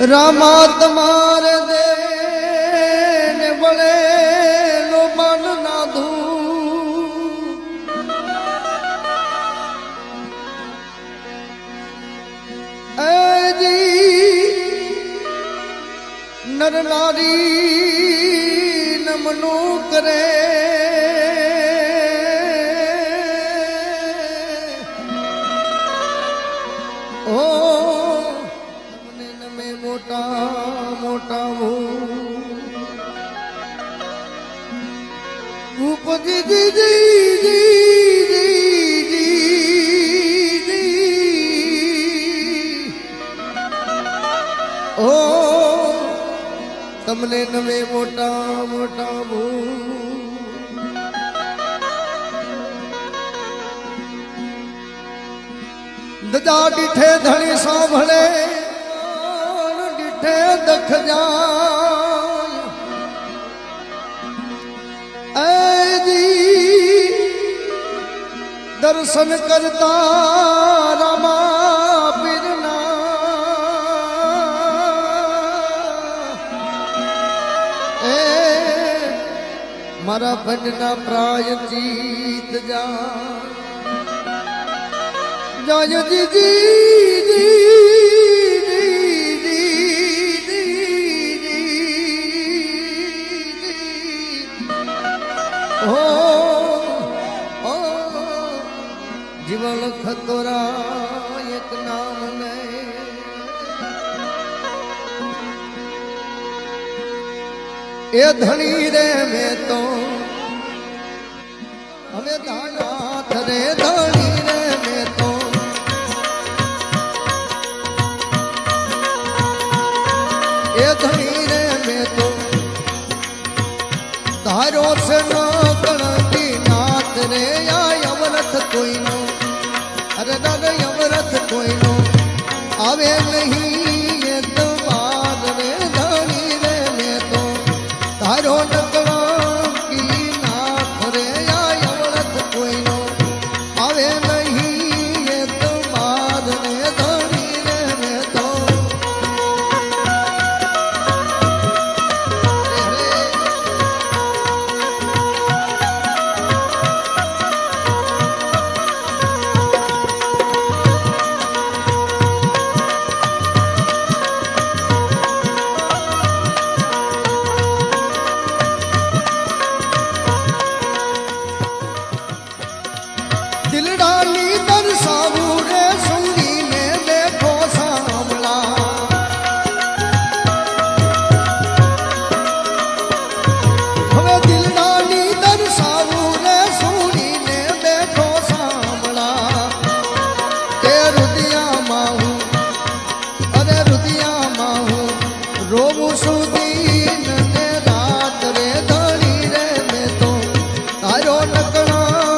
રામા તમારે દે ને બળે કરનારી નમનો કરે. તમને નવે મોટા મોટા ભૂ દદા ડીઠે ધણી સાંભળે ડીઠે દખ જાય. દર્શન કરતા મારા ભજના પ્રાય જીત જા જય જીજી જીવન ખતોરા એ ધણી રે મેં તો. હવે દાનાથ રે ધણી રે મેં તો. એ ધણી રે મેં તો. તારો છે ગણતી નાથ રે, આ અવરથ કોઈનો. અરે દાદા અવરથ કોઈનો. આવે નહીં ಮಕ್ಕಳೋ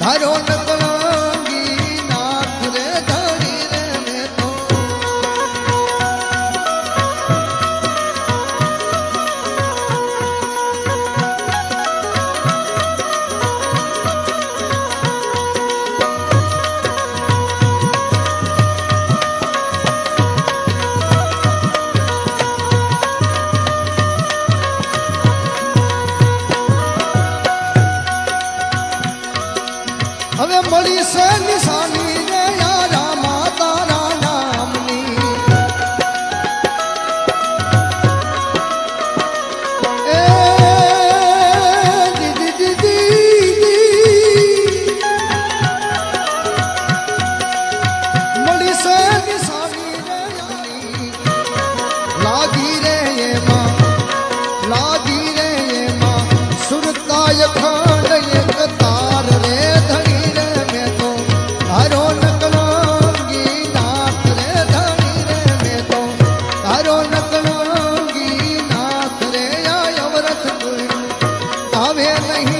ધારો નકળો આવે નહીં